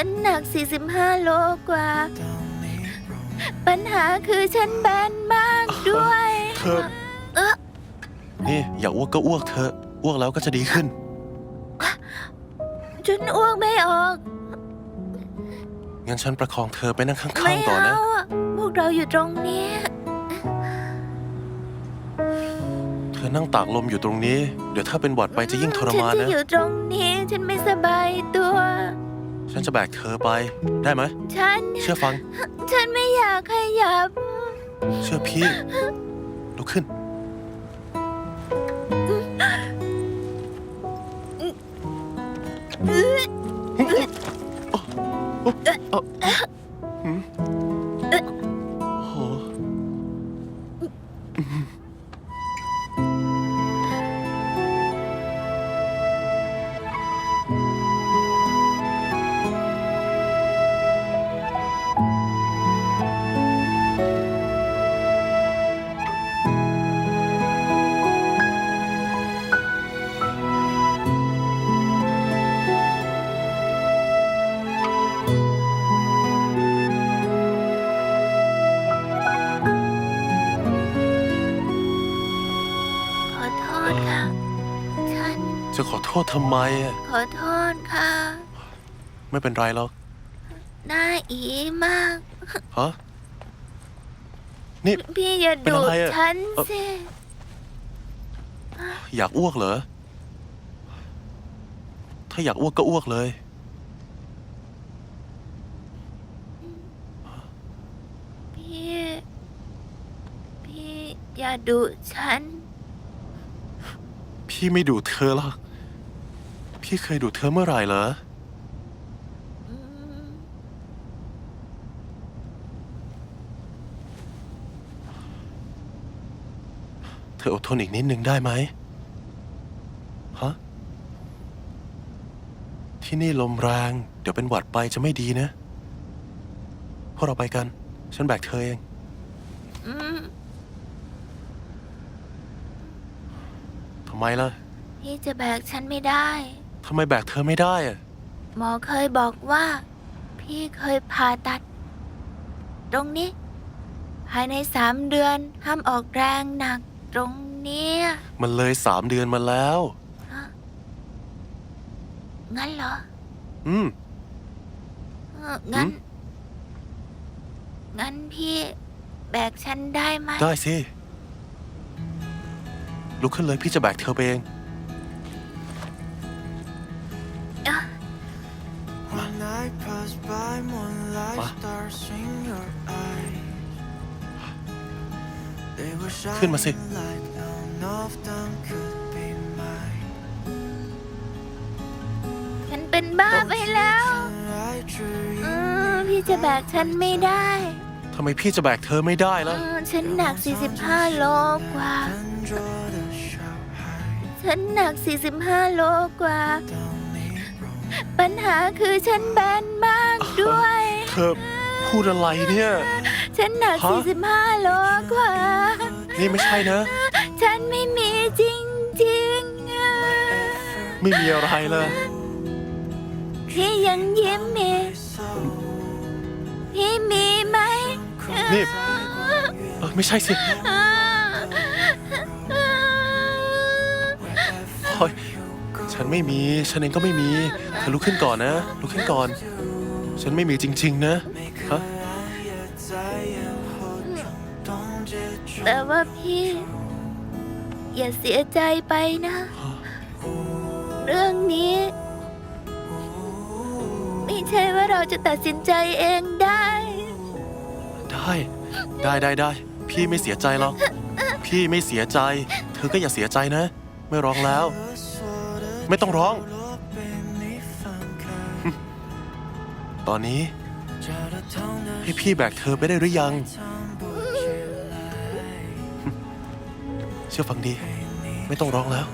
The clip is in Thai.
ฉันหนัก 45 โลกว่า ปัญหาคือฉันแบนมากด้วย เธอ เออนี่อย่าอ้วกก็อ้วกเธอะอ้วกแล้วก็จะดีขึ้น ฉันอ้วกไม่ออก งั้นฉันประคองเธอไปนั่งข้าไม่งๆต่อนะ เอาอะพวกเราอยู่ตรงนี้เธอนั่งตากลมอยู่ตรงนี้ เดี๋ยวถ้าเป็นหวัดไปจะยิ่งทรมานฉันนะจะอยู่ตรงนี้ ฉันไม่สบายตัว ฉันจะแบกเธอไปได้ไหม ฉัน เชื่อฟัง ฉันไม่อยากขยับ เชื่อพี่ ลุกขึ้นโจะขอโทษทำไมอะขอโทษค่ะ ไม่เป็นไรหรอกหน้าอีมาก ฮะนี่ พี่อย่าเป็นดุอะไรอะ ฉันเอ่อสิอยากอ้วกเหรอ ถ้าอยากอ้วกก็อ้วกเลย พี่ พี่อย่าดุฉัน พี่ไม่ดูเธอหรอก พี่เคยดูเธอเมื่อไหร่เหรออืมเธออดทนอีกนิดนึงได้ไหมฮะ ที่นี่ลมแรง เดี๋ยวเป็นหวัดไปจะไม่ดีนะ พวกเราไปกัน ฉันแบกเธอเองอืมทำไมล่ะ พี่จะแบกฉันไม่ได้ ทำไมแบกเธอไม่ได้อะหมอเคยบอกว่า พี่เคยผ่าตัด ตรงนี้ ภายในสามเดือนห้ามออกแรงหนักตรงเนี้ยมันเลยสามเดือนมาแล้ว ฮะงั้นเหรออืม เอองั้น หืม งั้นพี่แบกฉันได้ไหมได้สิ ลุกขึ้นเลยพี่จะแบกเธอไปเอง ขึ้นมาสิ shining like none of them could be mine. ฉันเป็นบ้าไปแล้ว Right through เอ you, อพี่จะแบกฉันไม่ได้ทำไมพี่จะแบกเธอไม่ได้เอล่ะ อฉันหนัก 45 โลกว่า and draw the shout high. ฉันหนัก 45 โลกว่า Don't need room. ปัญหาคือฉันแบนมากด้วยเธ อพูดอะไรเนี่ย ฉันหนัก ฮะ 45 โลกว่า นี่ไม่ใช่นะ ฉันไม่มีจริงจริงๆอะไม่มีอะไรเลยพี่ยังยิ้มมี So พี่มีไหมนี่เออไม่ใช่สิเฮ้ยฉันไม่มี ฉันเองก็ไม่มีเธอลุกขึ้นก่อนนะลุกขึ้นก่อน ฉันไม่มีจริง ๆ นะ ฮะ don't judge แต่ว่าพี่ อย่าเสียใจไปนะ เรื่องนี้ ไม่ใช่ว่าเราจะตัดสินใจเองได้ ได้ ได้ได้ได้ พี่ไม่เสียใจหรอก พี่ไม่เสียใจ เธอก็อย่าเสียใจนะ ไม่ร้องแล้ว us what a ไม่ต้องร้อง ตอนนี้ ให้พี่แบกเธอไปได้หรือยัง เชื่อฟังดี ไม่ต้องร้องแล้ว